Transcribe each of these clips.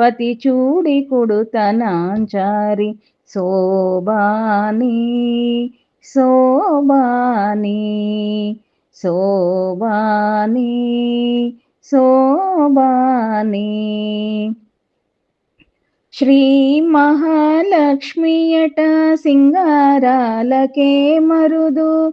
పతి చూడి కుడుతనాంచారి శోభాని శోభాని శోభాని శోభాని. శ్రీ మహాలక్ష్మియట సింగారాలకే మరుదు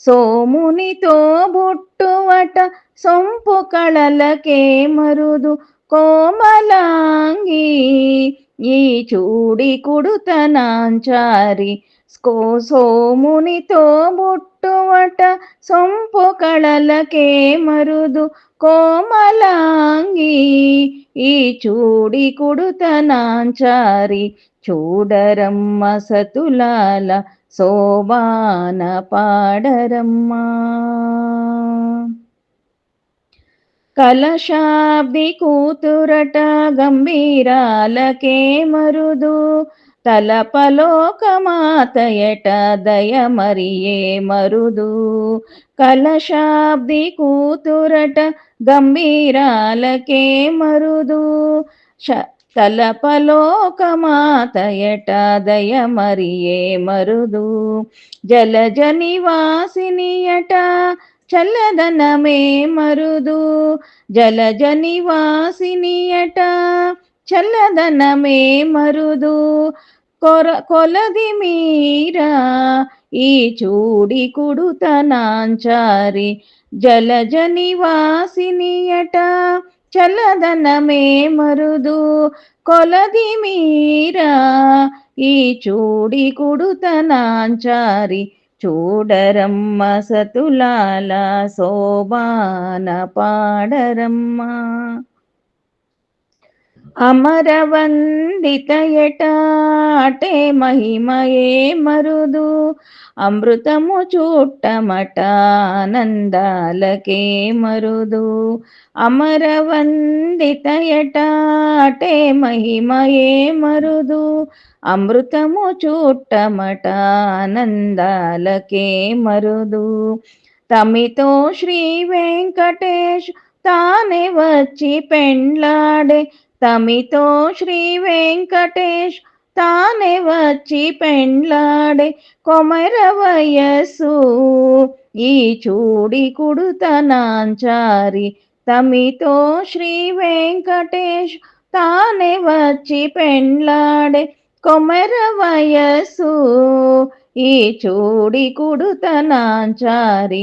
సోమునితో బుట్టువట సొంపు కళలకే మరుదు కోమలాంగి. ఈ చూడి కుడుతనాంచారి స్కో సోమునితో బుట్టువట సొంపు కళలకే మరుదు కోమలాంగి. ఈ చూడి కుడుతనాంచారి చూడరమ్మ సతులాల సోబాన పాడరమ్మా. కలశాబ్ది కూతురట గంభీరాలకే మరుదు. తలపలోకమాతయట దయమరియే మరుదు. కలశాబ్ది కూతురట గంభీరాలకే మరుదు. తలపలోకమాతయట దయమరియే మరుదు. జలజ నివాసినియట చల్లదనమే మరుదు. జలజ నివాసినియట చల్లదనమే మరుదు. కొర కొలది మీరా ఈ చూడి కుడుతనాంచారి. జలజ నివాసినియట చల్లదనమే మరుదు. కొలది మీరా ఈ చూడి కుడుతనాంచారి చూడరమ్మ సతులాల శోభాన పాడరమ్మ. అమరవందితయటాటే మహిమయే మరుదు. అమృతము చూట్టమట ఆనందాలకే మరుదు. అమరవందితయటాటే మహిమయే మరుదు. అమృతము చూట్టమట ఆనందాలకే మరుదు. తమితో శ్రీ వెంకటేష్ తానే వచ్చి పెండ్లాడే తమితో శ్రీ వెంకటేష్ తానే వచ్చి పెండ్లాడే కొమర వయస్సు. ఈ చూడి కుడుతనాంచారి తమితో శ్రీ వెంకటేష్ తానే వచ్చి పెండ్లాడే కొమర వయస్సు. ఈ చూడి కుడుతనాంచారి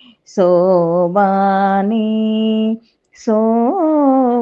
శోభాని శోభాని